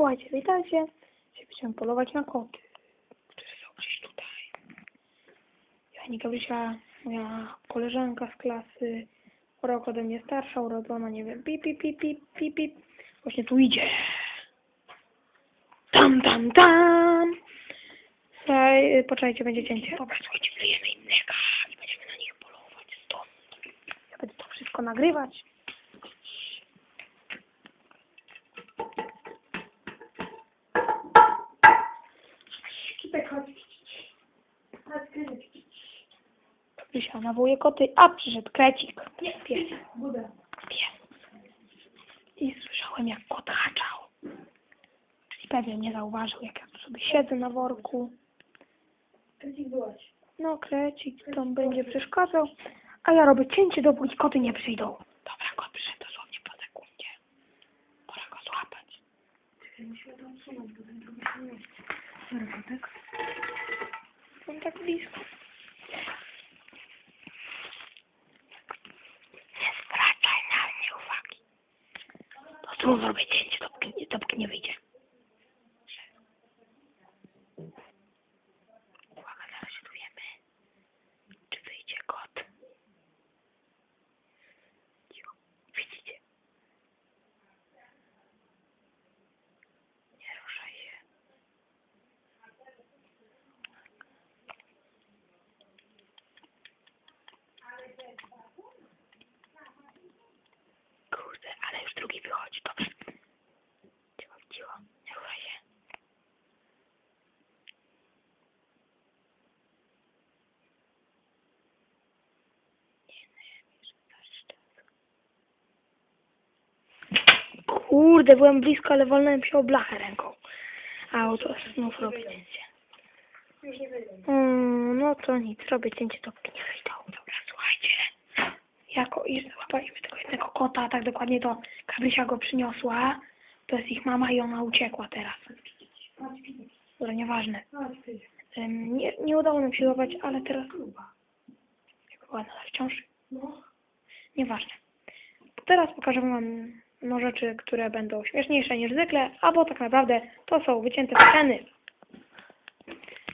Słuchajcie, witajcie. Dzisiaj będziemy polować na koty, które są gdzieś tutaj. Ja nie Gabrysia, moja koleżanka z klasy, o rok ode mnie starsza, urodzona, nie wiem, pip, pip, pip, pip, pip, pip. Właśnie tu idzie. Tam, tam, tam. Słuchaj, y, poczekajcie, będzie cięcie. Dobra, słuchajcie, im mleka i będziemy na nich polować stąd. Ja będę to wszystko nagrywać. Tutaj chodź. Krysia nawołuje koty, a przyszedł krecik. Nie, pies. Pies. I słyszałem jak kot haczał. Czyli pewnie nie zauważył jak ja tu sobie siedzę na worku. Krecik byłaś. No krecik tam będzie przeszkadzał. A ja robię cięcie dopóki koty nie przyjdą. Dobra, kot przyszedł dosłownie po sekundzie. Pora go złapać. Czekaj, musimy to odsunąć, bo ten drugi się nie mieści. Dobra, tak? On tak blisko. Nie zwracaj na mnie uwagi. Po prostu zrobię cięcie, dopóki, nie- dopóki nie wyjdzie. Uwaga, zaraz się dowiemy, czy wyjdzie kot. Cicho. Widzicie? Nie ruszaj się. Kurde, ale już drugi wychodzi, dobrze. Cicho, cicho, nie ruszaj się. Nie, nie, jeszcze zaraz czas. Kurde, byłem blisko, ale walnąłem się o blachę ręką. A oto znów robię cięcie. Mm, no to nic, robię cięcie, dopóki nie wyjdą. Dobra, słuchajcie. Jako iż złapaliśmy tego jednego kota, tak dokładnie to Kabrysia go przyniosła. To jest ich mama i ona uciekła teraz. Dobra, nieważne. Ym, nie, nie udało nam się złapać, ale teraz... Jak ładna ta wciąż. No. Nieważne. Teraz pokażę wam no, rzeczy, które będą śmieszniejsze niż zwykle, albo tak naprawdę to są wycięte sceny.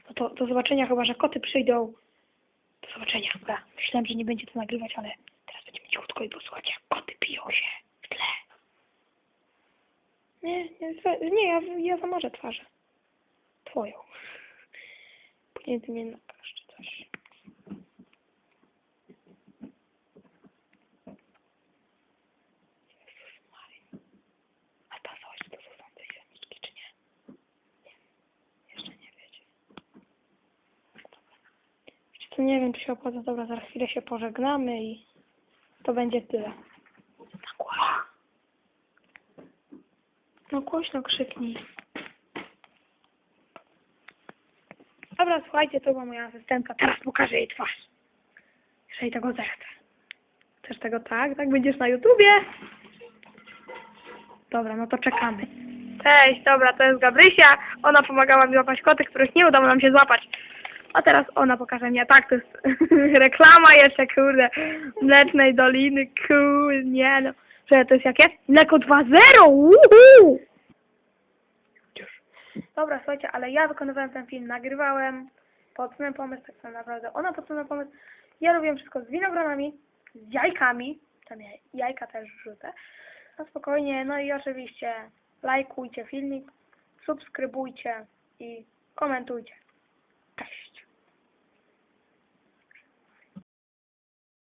No to do zobaczenia, chyba że koty przyjdą. Do zobaczenia. Dobra, myślałem, że nie będzie to nagrywać, ale teraz będziemy cichutko i posłuchać, jak koty piją się w tle. Nie, nie, nie ja, ja zamarzę twarzę. Twoją. Później ty mnie nakaż coś. Jezus Maria. A sprawdzałeś, czy to są te silniki, czy nie? Nie. Jeszcze nie wiecie. Dobra. Wiecie co, nie wiem, czy się opłaca. Dobra, za chwilę się pożegnamy i to będzie tyle. No głośno krzyknij. Dobra, słuchajcie, to była moja asystentka. Teraz pokażę jej twarz. Jeżeli tego zechce. Chcesz tego tak? Tak będziesz na YouTubie? Dobra, no to czekamy. Cześć, dobra, to jest Gabrysia. Ona pomagała mi łapać koty, których nie udało nam się złapać. A teraz ona pokaże mnie. Tak, to jest reklama jeszcze, kurde. Mlecznej Doliny, kurde, nie no. Że to jest jakie? Mleko 2.0! Uhu! Dobra, słuchajcie, ale ja wykonywałem ten film, nagrywałem, podsunąłem pomysł, tak naprawdę ona podsunęła pomysł. Ja robiłem wszystko z winogronami, z jajkami, tam ja jajka też wrzucę, na spokojnie, no i oczywiście lajkujcie filmik, subskrybujcie i komentujcie.